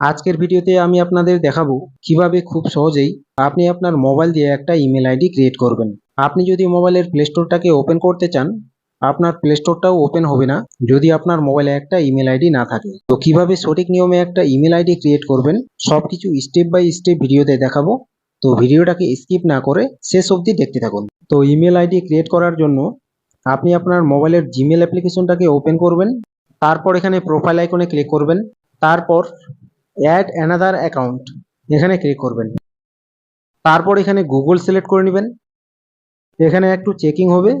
আজকের ভিডিওতে আমি আপনাদের দেখাবো কীভাবে খুব সহজেই আপনি আপনার মোবাইল দিয়ে একটা ইমেল আইডি ক্রিয়েট করবেন। আপনি যদি মোবাইলের প্লে স্টোরটাকে ওপেন করতে চান, আপনার প্লে স্টোরটাও ওপেন হবে না যদি আপনার মোবাইলে একটা ইমেল আইডি না থাকে। তো কীভাবে সঠিক নিয়মে একটা ইমেল আইডি ক্রিয়েট করবেন সব কিছু স্টেপ বাই স্টেপ ভিডিওতে দেখাবো। তো ভিডিওটাকে স্কিপ না করে শেষ অবধি দেখতে থাকুন। তো ইমেল আইডি ক্রিয়েট করার জন্য আপনি আপনার মোবাইলের জিমেল অ্যাপ্লিকেশনটাকে ওপেন করবেন, তারপর এখানে প্রোফাইল আইকনে ক্লিক করবেন, তারপর অ্যাড অ্যানাদার অ্যাকাউন্ট এখানে ক্লিক করবেন। তারপর এখানে গুগল সিলেক্ট করে নেবেন। এখানে একটু চেকিং হবে।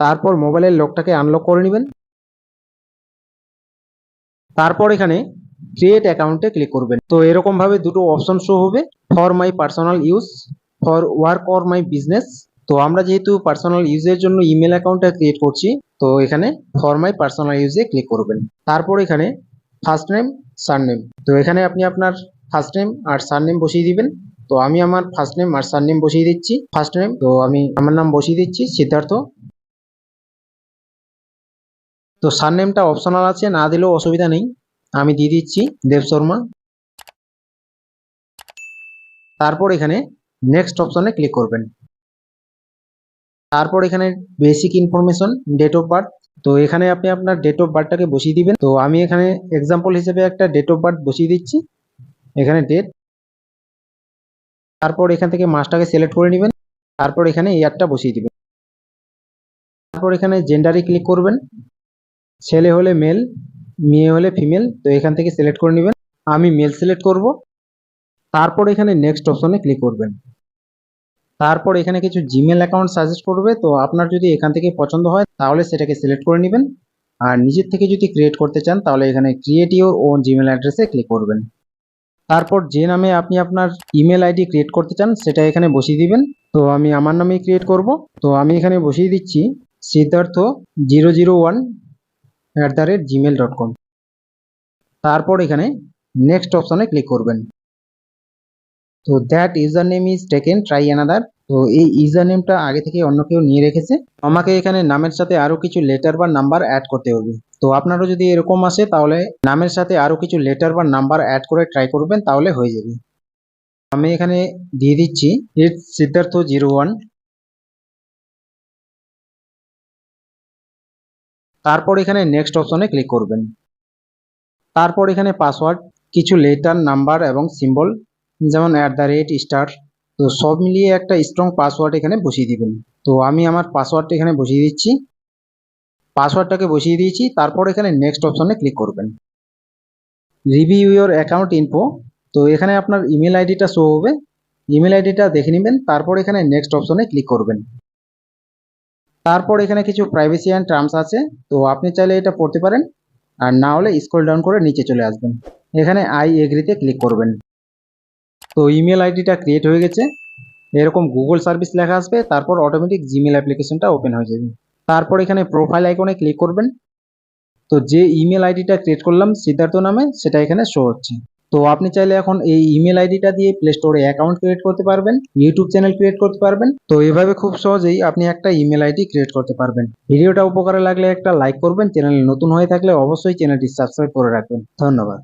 তারপর মোবাইলের লকটাকে আনলক করে নেবেন। তারপর এখানে ক্রিয়েট অ্যাকাউন্টে ক্লিক করবেন। তো এরকমভাবে দুটো অপশন শো হবে। For my personal use for work or my business তো আমরা যেহেতু পার্সোনাল ইউজের জন্য ইমেল অ্যাকাউন্টটা ক্রিয়েট করছি, তো এখানে ফর মাই পার্সোনাল ইউজে ক্লিক করবেন। তারপর এখানে ফার্স্ট নেম সারনেম। তো এখানে আপনি আপনার ফার্স্ট নেম আর সারনেম বসিয়ে দিবেন। তো আমি আমার ফার্স্ট নেম আর সারনেম বসিয়ে দিচ্ছি। ফার্স্ট নেম তো আমি আমার নাম বসিয়ে দিচ্ছি, সিদ্ধার্থ। তো সারনেমটা অপশনাল আছে, না দিলেও অসুবিধা নেই। আমি দিয়ে দিচ্ছি দেব শর্মা। তারপর এখানে নেক্সট অপশনে ক্লিক করবেন। তারপর এখানে basic information date of birth তো এখানে আপনি আপনার ডেট অফ বার্থটাকে বসিয়ে দিবেন। তো আমি এখানে এক্সাম্পল হিসেবে একটা ডেট অফ বার্থ বসিয়ে দিচ্ছি। এখানে ডেট তারপর এখান থেকে মাসটাকে সিলেক্ট করে নেবেন। তারপর এখানে ইয়ারটা বসিয়ে দিবেন। তারপর এখানে জেন্ডারে ক্লিক করবেন। ছেলে হলে মেল মেয়ে হলে ফিমেল তো এখান থেকে সিলেক্ট করে নেবেন। আমি মেল সিলেক্ট করব। তারপর এখানে নেক্সট অপশনে ক্লিক করবেন। তারপর এখানে কিছু জিমেল অ্যাকাউন্ট সাজেস্ট করবে, তো আপনার যদি এখান থেকে পছন্দ হয়, তাহলে সেটাকে সিলেক্ট করে নেবেন। আর নিজের থেকে যদি ক্রিয়েট করতে চান, তাহলে এখানে ক্রিয়েট ইউর ওন জিমেল অ্যাড্রেসে ক্লিক করবেন। তারপর যে নামে আপনি আপনার ইমেল আইডি ক্রিয়েট করতে চান, সেটা এখানে বসিয়ে দিবেন। তো আমি আমার নামেই ক্রিয়েট করব। তো আমি এখানে বসিয়ে দিচ্ছি Siddhartha zero zero one at the rate Gmail dot com তারপর এখানে নেক্সট অপশনে ক্লিক করবেন। তো that user name is taken try another তো এই ইউজার নেমটা আগে থেকে অন্য কেউ নিয়ে রেখেছে। আমাকে এখানে নামের সাথে আরও কিছু লেটার বা নাম্বার অ্যাড করতে হবে। তো আপনারও যদি এরকম আসে, তাহলে নামের সাথে আরও কিছু লেটার বা নাম্বার অ্যাড করে ট্রাই করবেন, তাহলে হয়ে যাবে। আমি এখানে দিয়ে দিচ্ছি ইটস সিদ্ধার্থ জিরো ওয়ান তারপর এখানে নেক্সট অপশনে ক্লিক করবেন। তারপর এখানে পাসওয়ার্ড কিছু লেটার নাম্বার এবং সিম্বল যেমন অ্যাট দ্য রেট স্টার তো সব মিলিয়ে একটা স্ট্রং পাসওয়ার্ড এখানে বসিয়ে দিবেন। তো আমি আমার পাসওয়ার্ডটা এখানে বসিয়ে দিচ্ছি। পাসওয়ার্ডটাকে বসিয়ে দিয়েছি, তারপর এখানে নেক্সট অপশনে ক্লিক করবেন। রিভিউ ইউর অ্যাকাউন্ট ইনফো তো এখানে আপনার ইমেল আইডিটা শো হবে। ইমেল আইডিটা দেখে নেবেন, তারপর এখানে নেক্সট অপশনে ক্লিক করবেন। তারপর এখানে কিছু প্রাইভেসি অ্যান্ড টার্মস আছে, তো আপনি চাইলে এটা পড়তে পারেন। আর না হলে স্ক্রল ডাউন করে নিচে চলে আসবেন। এখানে আই এগ্রিতে ক্লিক করবেন। তো ইমেল আইডিটা ক্রিয়েট হয়ে গেছে। এরকম গুগল সার্ভিস লেখা আসবে, তারপর অটোমেটিক জিমেল অ্যাপ্লিকেশনটা ওপেন হয়ে যাবে। তারপর এখানে প্রোফাইল আইকনে ক্লিক করবেন। তো যে ইমেল আইডিটা ক্রিয়েট করলাম, সিদ্ধার্থ নামে, সেটা এখানে শো হচ্ছে। তো আপনি চাইলে এখন এই ইমেল আইডিটা দিয়ে প্লে স্টোরে অ্যাকাউন্ট ক্রিয়েট করতে পারবেন ইউটিউব চ্যানেল ক্রিয়েট করতে পারবেন। তো এভাবে খুব সহজেই আপনি একটা ইমেল আইডি ক্রিয়েট করতে পারবেন। ভিডিওটা উপকারে লাগলে একটা লাইক করবেন চ্যানেলে নতুন হয়ে থাকলে অবশ্যই চ্যানেলটি সাবস্ক্রাইব করে রাখবেন। ধন্যবাদ।